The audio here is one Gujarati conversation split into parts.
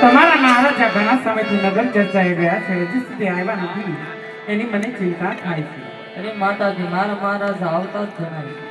તમારા મહારાજા ઘણા સમયથી નગર ચર્ચાઈ ગયા છે. હજી સુધી આવ્યા નથી. એની મને ચિંતા થાય છે. અરે માતાજી, મારા મહારાજા આવતા જ જણાય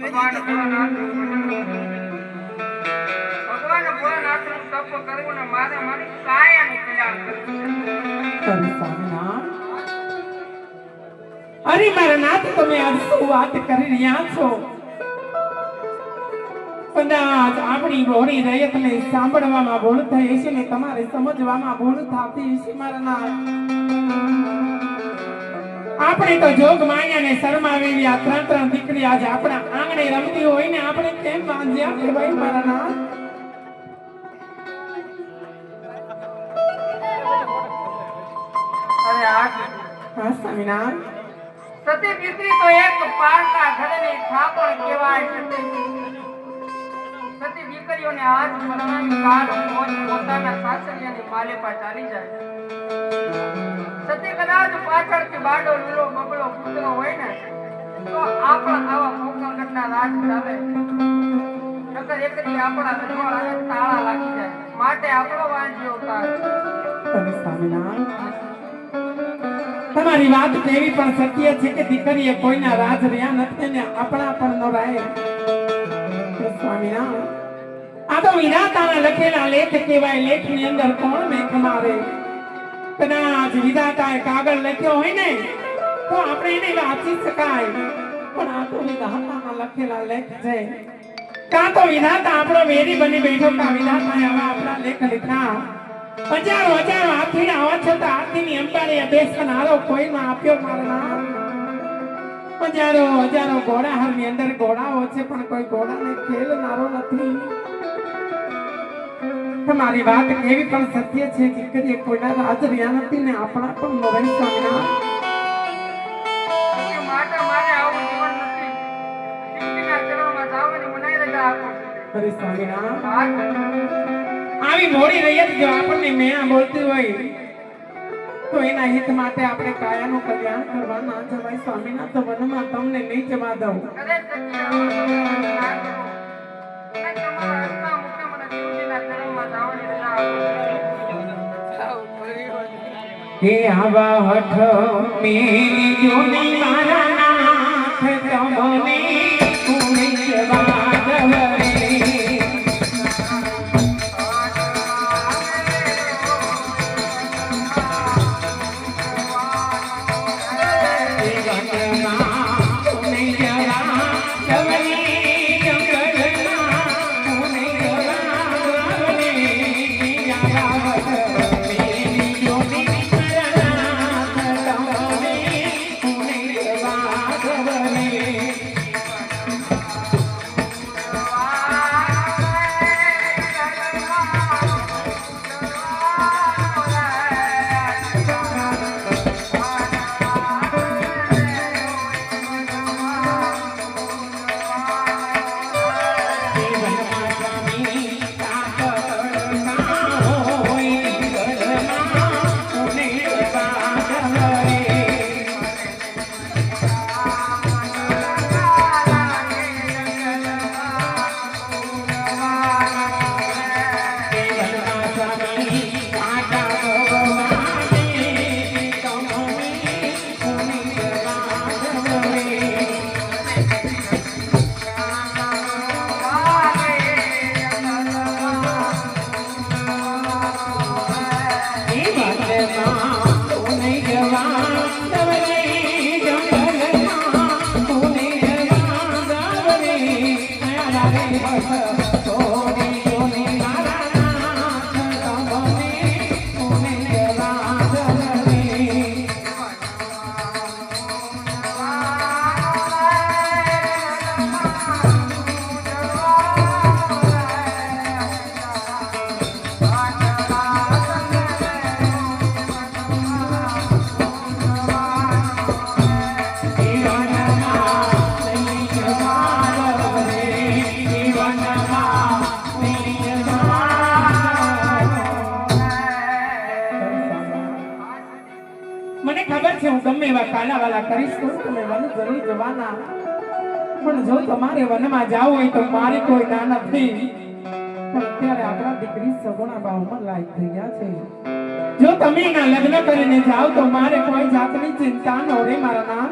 ભગવાન ભોળાનાથ ભગવાન તપ કરવું ને મારે મારી અરે અરે મારા નાથ, તમે આજ શું વાત કરી રહ્યા છો? કદાચ આપણી બોડી રયતને સાંભળવામાં ભૂલ થઈ હશે ને તમારે સમજવામાં ભૂલ થતી હશે મારા આપણે તો જોગ માયા ને શરમાવેલી આ ત્રણ ત્રણ દીકરી આજે આપણા આંગણે રમતી હોય ને આપણે કેમ વાંધ્યા કે ભાઈ મારા ના અરે આ હા સ્વામિનારાયણ? સતી દીકરી તો એક પારકા ઘરની થાપણ કહેવાય સતી દીકરીઓને આજ પરણાવી કાળ મોજ પોતાના સાસરિયાની માલેપા ચાલી જાય સતી કદાચ પાછળથી બાડો લૂલો બબડો કૂતરો હોય ને, તો આપણા આવા પોકળગઢના રાજ ચાલે નકર એકરી આપણા રજવાડાને તાળા લાગી જાય. માટે આપણો વાંચ્યો તાર તમારી વાત કેવી પણ સત્ય છે કે દીકરીએ કોઈના રાજ રહ્યા નથી ને આપણા પણ નો રહે. સ્વામિનારાયણ આ તો વિધાતાના લખેલા લેખ કહેવાય. લેખની અંદર કોણ મેઘ મારે? કદાચ વિધાતાએ કાગળ લખ્યો હોય ને, તો આપણે એને વાંચી શકાય. પણ આ તો વિધાતાના લખેલા લેખ છે. કાં તો વિધાતા આપણો વેરી બની બેઠો, કા વિધાતાએ આવા આપણા લેખ લીધા. હજારો હજારો હાથી આવા છતાં હાથીની અંબાડીએ બેસનારો કોઈ ના આપ્યો મારા હજારો હજારો ઘોડા હારની અંદર ઘોડાઓ છે, પણ કોઈ ઘોડાને ખેલનારો નથી. તમારી વાત એવી પણ સત્ય છે કે કદી કોઈના રાજ રહ્યા નથી ને આપણા પણ નવાઈ સ્વામિના આવું મોડી રહીએ જો આપણને મેં બોલતી હોય તો એના હિત માટે આપણે કાયાનું કલ્યાણ કરવા ના જવાય. સ્વામીના તો વનમાં તમને નહીં જવા દઉં. હે આવા હઠ મેરી જોની મારા નાથ તમને મને ખબર છે હું ગમે એવા કાલાવાલા કરીશ તો તમે વન જરૂર જવાના. પણ જો તમારે વનમાં જાવ હોય તો મારી કોઈ ના નથી. આપણા દીકરી સગુણા બાહુમાં લાયક થઈ ગયા છે. જો તમે એના લગ્ન કરીને જાઓ તો મારે કોઈ જાતની ચિંતા ન રે મારા નામ